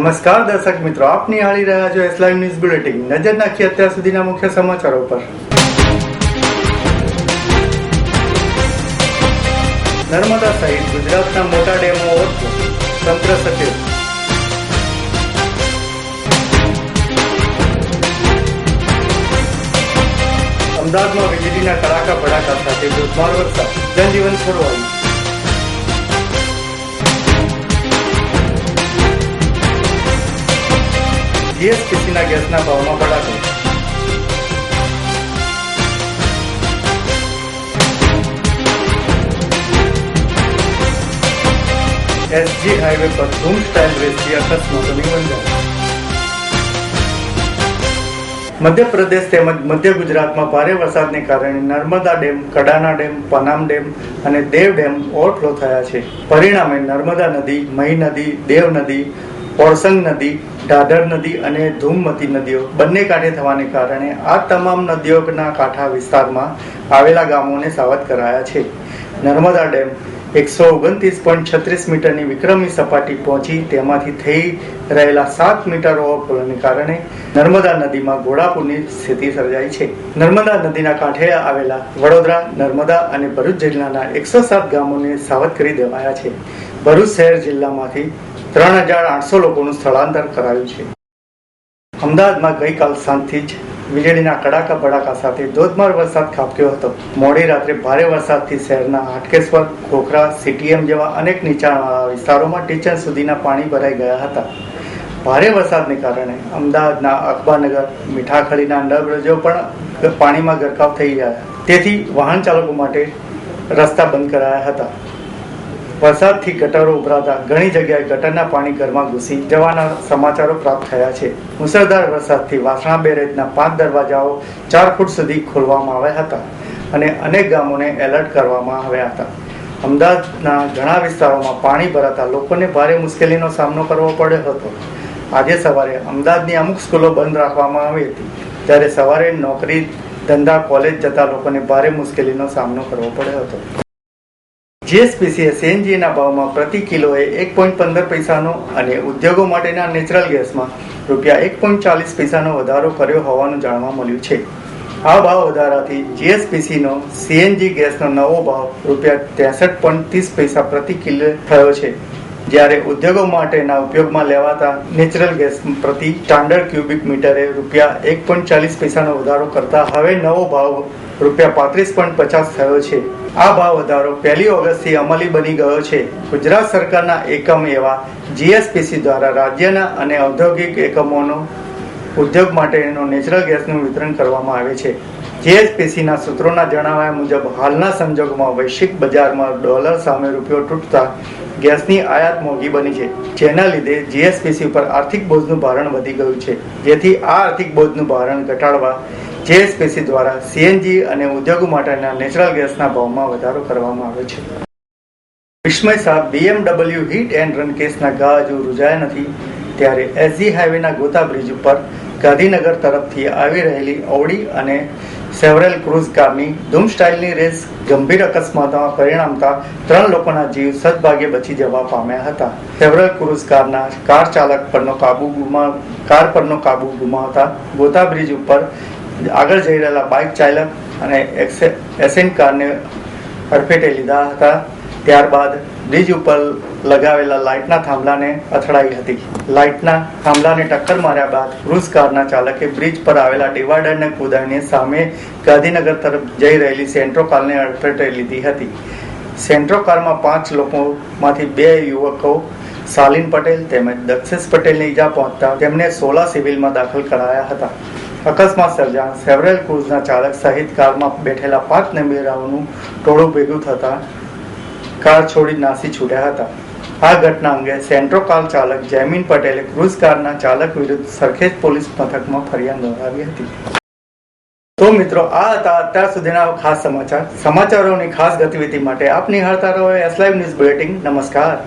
નમસ્કાર દર્શક મિત્રો આપ નિહાળી રહ્યા છો એસ લાઈવ ન્યૂઝ બુલેટિન નજર નાખી અત્યાર સુધીના મુખ્ય સમાચારો પર. નર્મદા સહિત ગુજરાતના મોટા ડેમો ઓછો તંત્ર સચિવ અમદાવાદમાં વીજળીના કડાકા ભડાકા સાથે ધોધમાર વરસાદ. જનજીવન ખોરવાયું. જીએસટીસીના ગેસના ભાવમાં ઘટાડો એસજી હાઈવે પર ધૂમ સ્ટાઇલ રેસથી અકસ્માતોની વંજાર મધ્યપ્રદેશ તેમજ મધ્ય ગુજરાતમાં ભારે વરસાદને કારણે Narmada dam Kadana dam, Panam dam અને દેવ ડેમ ઓવરફ્લો થયા છે. પરિણામે નર્મદા નદી, મહી નદી, દેવ નદી ઓરસંગ નદી ઢાઢર નદી અને ધૂમમતી નદીઓ બંને કાંઠે થવાને કારણે આ તમામ નદીઓના કાંઠા વિસ્તારમાં આવેલા ગામોને સાવધ કરાયા છે. નર્મદા ડેમ એકસો ઓગણત્રીસ પોઈન્ટ છત્રીસ મીટરની વિક્રમી સપાટી પહોંચી તેમાંથી થઈ રહેલા સાત મીટર ઓવરફ્લોને કારણે નર્મદા નદીમાં ઘોડાપૂરની સ્થિતિ સર્જાઈ છે. નર્મદા નદીના કાંઠે આવેલા વડોદરા, નર્મદા અને ભરૂચ જિલ્લાના એકસો સાત ગામોને સાવધ કરી દેવાયા છે. ભરૂચ શહેર જિલ્લામાંથી ત્રણ હજાર આઠસો લોકોનું સ્થળાંતર કરાયું છે. અમદાવાદમાં ગઈકાલ સાંજથી જ વીજળીના કડાકા ભડાકા સાથે ધોધમાર વરસાદ ખાબક્યો હતો. મોડી રાત્રે ભારે વરસાદથી શહેરના હાટકેશ્વર, ખોખરા, સીટીએમ જેવા અનેક નીચાણવાળા વિસ્તારોમાં ટીચર સુધીના પાણી ભરાઈ ગયા હતા. ભારે વરસાદને કારણે અમદાવાદના અકબારનગર, મીઠાખડીના અંડરબ્રિજો પણ પાણીમાં ગરકાવ થઈ ગયા તેથી વાહન ચાલકો માટે રસ્તા બંધ કરાયા હતા. વરસાદથી ગટરો ઉભરાતા ઘણી જગ્યાએ ગટરના પાણી ઘરમાં ઘૂસી જવાના સમાચારો પ્રાપ્ત થયા છે. મુસળધાર વરસાદથી વાસણા બેરેજના પાંચ દરવાજાઓ ચાર ફૂટ સુધી ખોલવામાં આવ્યા હતા અને અનેક ગામોને એલર્ટ કરવામાં આવ્યા હતા. અમદાવાદના ઘણા વિસ્તારોમાં પાણી ભરાતા લોકોને ભારે મુશ્કેલીનો સામનો કરવો પડ્યો હતો. આજે સવારે અમદાવાદની અમુક સ્કૂલો બંધ રાખવામાં આવી હતી. ત્યારે સવારે નોકરી, ધંધા, કોલેજ જતા લોકોને ભારે મુશ્કેલીનો સામનો કરવો પડ્યો હતો. જીએસપીસીએ સીએનજીના ભાવમાં પ્રતિ કિલોએ એક પોઈન્ટ પંદર પૈસાનો અને ઉદ્યોગો માટેના નેચરલ ગેસમાં રૂપિયા એક પોઈન્ટ ચાલીસ પૈસાનો વધારો કર્યો હોવાનું જાણવા મળ્યું છે. આ ભાવ વધારાથી જીએસપીસીનો સીએનજી ગેસનો નવો ભાવ રૂપિયા ત્રેસઠ પોઈન્ટ ત્રીસ પૈસા પ્રતિ કિલો થયો છે. જ્યારે ઉદ્યોગો માટેના ઉપયોગમાં લેવાતા નેચરલ ગેસ પ્રતિ સ્ટાન્ડર્ડ ક્યુબિક મીટરે રૂપિયા એક પોઈન્ટ ચાલીસ પૈસાનો વધારો કરતા હવે નવો ભાવ રૂપિયા પાંત્રીસ પોઈન્ટ પચાસ થયો છે. આ ભાવ વધારો પહેલી ઓગસ્ટથી અમલી બની ગયો છે. ગુજરાત સરકારના એકમ એવા જીએસપીસી દ્વારા રાજ્યના અને ઔદ્યોગિક એકમોનો ઉદ્યોગ માટેનો નેચરલ ગેસનું વિતરણ કરવામાં આવે છે. જીએસપીસીના સૂત્રોના જણાવ્યા મુજબ, હાલના સંજોગોમાં વૈશ્વિક બજારમાં ડોલર સામે રૂપિયો તૂટતા ગેસની આયાત મોંઘી બની છે. જેના લીધે જીએસપીસી પર આર્થિક બોજનું ભારણ વધી ગયું છે. જેથી આ આર્થિક બોજનું ભારણ ઘટાડવા જીએસપીસી દ્વારા સીએનજી અને ઉદ્યોગો માટેના નેચરલ ગેસના ભાવમાં વધારો કરવામાં આવ્યો છે. Vismay Shah BMW hit and run કેસના હજુ રૂજાયા નથી. ત્યારે એસજી હાઈવેના ગોતા બ્રિજ ઉપર ગાંધીનગર તરફથી આવી રહેલી ઓડી અને સેવરેલ ક્રુઝ કારની ધૂમ સ્ટાઇલની રેસ ગંભીર અકસ્માતમાં પરિણામતા ત્રણ લોકોના જીવ સદભાગ્યે બચી જવા પામ્યા હતા. સેવરેલ ક્રુઝ કારના કાર ચાલક પરનો કાબુ ગુમા, કાર પરનો કાબુ ગુમાવતા ગોતા બ્રિજ ઉપર આગળ જઈ રહેલા બાઇક ચાલક અને એસેન્ટ કારને અડફેટે લીધા હતા. ત્યારબાદ બ્રિજ ઉપર લગાવેલા લાઇટના થાંભલાને અથડાઈ હતી. લાઇટના થાંભલાને ટક્કર માર્યા બાદ ક્રુઝ કારના ચાલકે બ્રિજ પર આવેલા ડિવાઈડરને કુદાઈને સામે ગાંધીનગર તરફ જઈ રહેલી સેન્ટ્રો કારને અડફેટે લીધી હતી. સેન્ટ્રો કારમાં પાંચ લોકોમાંથી બે યુવકો, શાલિન પટેલ તેમજ દક્ષેશ પટેલને ઈજા પહોંચતા તેમને સોલા સિવિલમાં દાખલ કરાયા હતા. અકસ્માત સર્જાણ સેવરેલ ક્રુઝના ચાલક સહિત કારમાં બેઠેલા પાંચ નંબેરાઓનું ટોળું ભેગું થતા કાર છોડી નાસી છૂટ્યા હતા. આ ઘટના અંગે સેન્ટ્રો કાર ચાલક જૈમિન પટેલે ક્રુઝ કારના ચાલક વિરુદ્ધ સરખેજ પોલીસ મથકમાં ફરિયાદ નોંધાવી હતી. તો મિત્રો, આ હતા અત્યાર સુધીના ખાસ સમાચાર. સમાચારોની ખાસ ગતિવિધિ માટે આપ નિહાળતા રહો એસ લાઈવ ન્યૂઝ બુલેટિન નમસ્કાર.